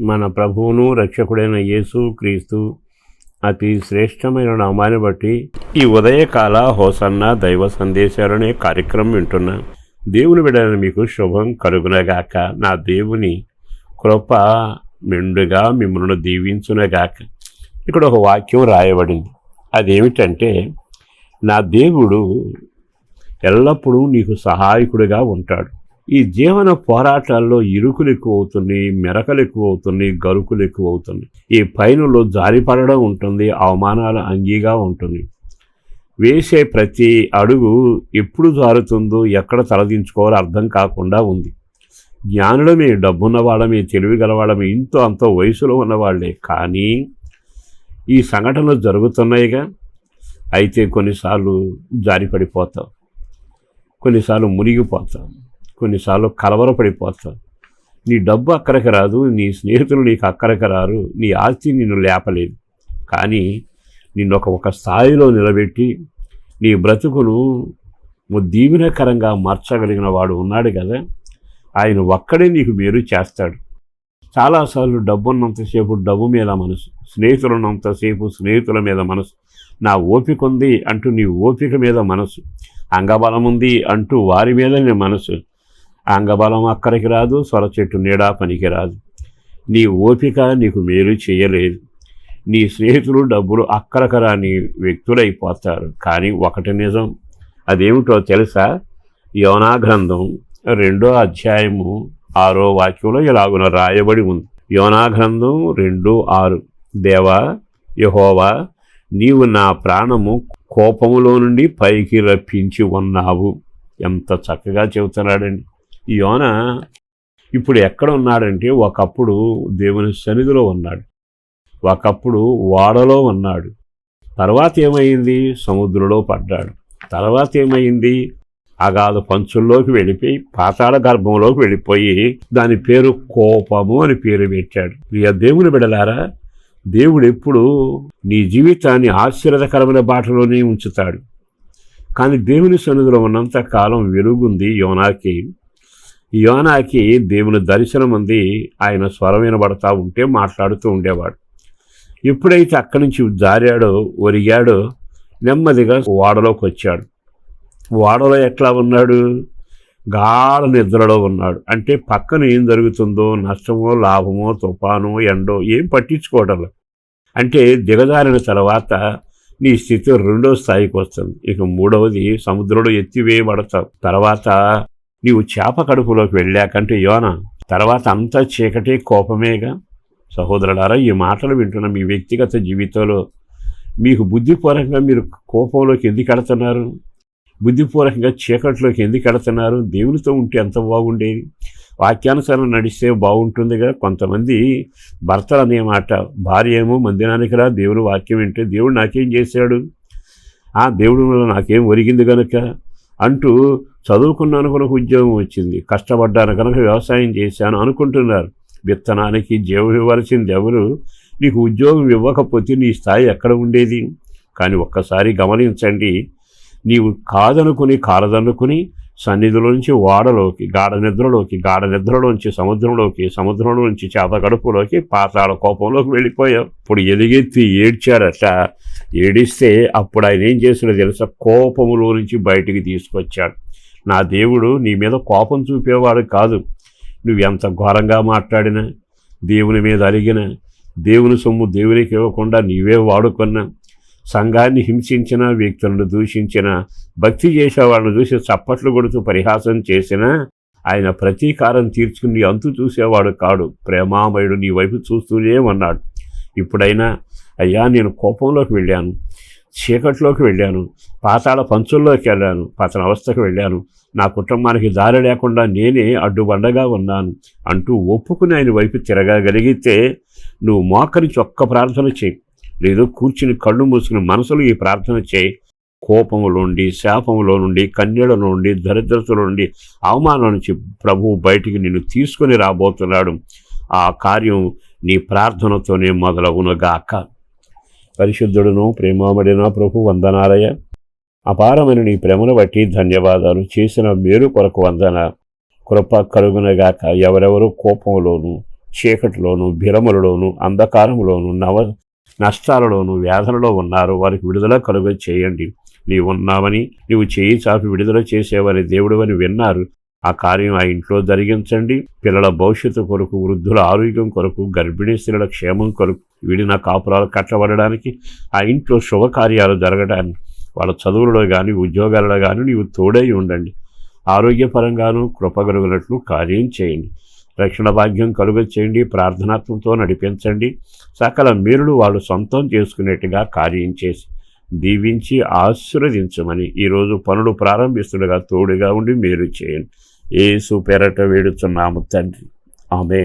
మన ప్రభువును రక్షకుడైన యేసు క్రీస్తు అతి శ్రేష్టమైన నామాన్ని బట్టి ఈ ఉదయకాల హోసన్న దైవ సందేశాలనే కార్యక్రమం వింటున్నా. దేవుని బిడ్డలను మీకు శుభం కలుగునగాక. నా దేవుని కృప మెండుగా మిమ్మల్ని దీవించునగాక. ఇక్కడ ఒక వాక్యం రాయబడింది. అదేమిటంటే నా దేవుడు ఎల్లప్పుడూ నీకు సహాయకుడిగా ఉంటాడు. ఈ జీవన పోరాటాల్లో ఇరుకులు ఎక్కువ అవుతున్నాయి మెరకలు ఎక్కువ అవుతున్నాయి గరుకులు ఎక్కువ అవుతున్నాయి ఈ పైనులో జారిపడడం ఉంటుంది అవమానాలు అంగీగా ఉంటుంది. వేసే ప్రతి అడుగు ఎప్పుడు జారుతుందో ఎక్కడ తలదించుకోవాలో అర్థం కాకుండా ఉంది. జ్ఞానులమే డబ్బున్నవాళ్ళమే తెలివి గలవాళ్ళమే ఇంతో అంత వయసులో ఉన్నవాళ్ళే కానీ ఈ సంఘటనలు జరుగుతున్నాయిగా. అయితే కొన్నిసార్లు జారిపడిపోతాం. కొన్నిసార్లు మునిగిపోతాం. కొన్నిసార్లు కలవరపడిపోతావు. నీ డబ్బు అక్కడికి రాదు నీ స్నేహితులు నీకు అక్కడికి రారు నీ ఆస్తి నిన్ను లేపలేదు. కానీ నిన్ను ఒక ఒక స్థాయిలో నిలబెట్టి నీ బ్రతుకును దీవెనకరంగా మార్చగలిగిన వాడు ఉన్నాడు కదా ఆయన ఒక్కడే నీకు మేలు చేస్తాడు. చాలాసార్లు డబ్బు ఉన్నంతసేపు డబ్బు మీద మనసు స్నేహితులు ఉన్నంతసేపు స్నేహితుల మీద మనసు నా ఓపిక ఉంది అంటూ నీ ఓపిక మీద మనసు అంగబలం ఉంది అంటూ వారి మీద నీ మనసు అంగబలం అక్కడికి రాదు సొర చెట్టు నీడా పనికి రాదు నీ ఓపిక నీకు మేలు చేయలేదు. నీ స్నేహితులు డబ్బులు అక్కడికి రాని వ్యక్తులైపోతారు. కానీ ఒకటి నిజం అదేమిటో తెలుసా? యోనా గ్రంథం రెండో అధ్యాయము ఆరో వాక్యంలో ఇలాగున రాయబడి ఉంది. యోనా గ్రంథం రెండు ఆరు దేవా యహోవా నీవు నా ప్రాణము కోపములో నుండి పైకి రప్పించి ఉన్నావు. ఎంత చక్కగా చెబుతున్నాడండి. యోన ఇప్పుడు ఎక్కడ ఉన్నాడంటే ఒకప్పుడు దేవుని సన్నిధిలో ఉన్నాడు. ఒకప్పుడు ఓడలో ఉన్నాడు. తర్వాత ఏమైంది? సముద్రంలో పడ్డాడు. తర్వాత ఏమైంది? అగాధ పంచుల్లోకి వెళ్ళిపోయి పాతాళ గర్భంలోకి వెళ్ళిపోయి దాని పేరు కోపము అని పేరు పెట్టాడు. ఇక దేవుని బిడలారా దేవుడు ఎప్పుడు నీ జీవితాన్ని ఆశ్చర్యకరమైన బాటలోనే ఉంచుతాడు. కానీ దేవుని సన్నిధిలో ఉన్నంత కాలం వెలుగుంది యోనాకి. యోనాకి దేవుని దర్శనం ఉంది ఆయన స్వరం వినబడతా ఉంటే మాట్లాడుతూ ఉండేవాడు. ఎప్పుడైతే అక్కడి నుంచి జారాడో ఒరిగాడో నెమ్మదిగా ఓడలోకి వచ్చాడు. ఓడలో ఎట్లా ఉన్నాడు? గాఢ నిద్రలో ఉన్నాడు. అంటే పక్కన ఏం జరుగుతుందో నష్టమో లాభమో తుఫానో ఎండో ఏం పట్టించుకోవడం అంటే దిగజారిన తర్వాత నీ స్థితి రెండో స్థాయికి వస్తుంది. ఇక మూడవది సముద్రంలో ఎత్తివేయబడతావు. తర్వాత నీవు చేప కడుపులోకి వెళ్ళాకంటే యోన తర్వాత అంతా చీకటి కోపమేగా? సహోదరులారా ఈ మాటలు వింటున్న మీ వ్యక్తిగత జీవితంలో మీకు బుద్ధిపూర్వకంగా మీరు కోపంలోకి ఎందుకు వెళుతున్నారు బుద్ధిపూర్వకంగా చీకట్లోకి ఎందుకు వెళుతున్నారు దేవునితో ఉంటే ఎంత బాగుండేది? వాక్యానుసారం నడిస్తే బాగుంటుందిగా? కొంతమంది భర్తలు అనే మాట భార్య ఏమో మందిరానికి రా దేవుడు వాక్యం వింటే దేవుడు నాకేం చేశాడు? ఆ దేవుడు వల్ల నాకేం ఒరిగింది కనుక అంటూ చదువుకున్నాను కనుక ఉద్యోగం వచ్చింది. కష్టపడ్డాను కనుక వ్యవసాయం చేశాను అనుకుంటున్నారు. విత్తనానికి జీవం ఇవ్వాల్సింది ఎవరు? నీకు ఉద్యోగం ఇవ్వకపోతే నీ స్థాయి ఎక్కడ ఉండేది? కానీ ఒక్కసారి గమనించండి. నీవు కాదనుకుని కారదనుకుని సన్నిధిలోంచి ఓడలోకి గాఢ నిద్రలోకి గాఢ నిద్రలోంచి సముద్రంలోకి సముద్రంలోంచి చేత గడుపులోకి పాతాళ కోపంలోకి వెళ్ళిపోయావు ఇప్పుడు ఎదిగెత్తి ఏడ్చారట. ఏడిస్తే అప్పుడు ఆయన ఏం చేసినా తెలుసా? కోపములో నుంచి బయటికి తీసుకొచ్చాడు. నా దేవుడు నీ మీద కోపం చూపేవాడు కాదు. నువ్వు ఎంత ఘోరంగా మాట్లాడినా దేవుని మీద అలిగిన దేవుని సొమ్ము దేవునికి ఇవ్వకుండా నీవే వాడుకున్నా సంఘాన్ని హింసించిన వ్యక్తులను దూషించిన భక్తి చేసే చూసి చప్పట్లు కొడుతూ పరిహాసం చేసినా ఆయన ప్రతీకారం తీర్చుకుని అంతు చూసేవాడు కాడు. ప్రేమామయుడు నీ వైపు చూస్తూనే ఉన్నాడు. ఇప్పుడైనా అయ్యా నేను కోపంలోకి వెళ్ళాను. చీకట్లోకి వెళ్ళాను. పాతాళ పంచుల్లోకి వెళ్ళాను. పతన అవస్థకు వెళ్ళాను. నా కుటుంబానికి దారి లేకుండా నేనే అడ్డుబండగా ఉన్నాను అంటూ ఒప్పుకుని ఆయన వైపు తిరగగలిగితే నువ్వు మోకరించి ఒక్క ప్రార్థన చేయి. లేదు కూర్చుని కళ్ళు మూసుకుని మనసులో ఈ ప్రార్థన చేయి. కోపంలో నుండి శాపంలో నుండి కన్యల నుండి దరిద్రతల నుండి అవమానం నుంచి ప్రభువు బయటికి నిన్ను తీసుకొని రాబోతున్నాడు. ఆ కార్యం నీ ప్రార్థనతోనే మొదలవునుగాక పరిశుద్ధుడును ప్రేమామడిన ప్రభు వందనాలయ అపారమైన నీ ప్రేమను బట్టి ధన్యవాదాలు చేసిన మేలు కొరకు వందన. కృప కలుగునగాక. ఎవరెవరు కోపంలోను చీకటిలోను బిరములలోను అంధకారంలోను నవ నష్టాలలోను వ్యాధులలో ఉన్నారు. వారికి విడుదల కలుగ చేయండి. నీవు ఉన్నావని నీవు చేయి చాపి విడుదల చేసేవారి దేవుడు అని విన్నారు. ఆ కార్యం ఆ ఇంట్లో జరిగించండి. పిల్లల భవిష్యత్తు కొరకు వృద్ధుల ఆరోగ్యం కొరకు గర్భిణీ స్త్రీల క్షేమం కొరకు విడిన కాపురాలు కట్టబడడానికి ఆ ఇంట్లో శుభకార్యాలు జరగడానికి వాళ్ళ చదువులలో కానీ ఉద్యోగాలలో కానీ నీవు తోడై ఉండండి. ఆరోగ్యపరంగాను కృపగలుగునట్లు కార్యం చేయండి. రక్షణ భాగ్యం కలుగ చేయండి ప్రార్థనాత్మంతో నడిపించండి. సకల మీరులు వాళ్ళు సొంతం చేసుకునేట్టుగా కార్యం చేసి దీవించి ఆశీర్వదించమని ఈరోజు పనులు ప్రారంభిస్తుండగా తోడుగా ఉండి మీరు చేయండి. ఏసు పెరట వేడుచున్నాము తండ్రి. ఆమె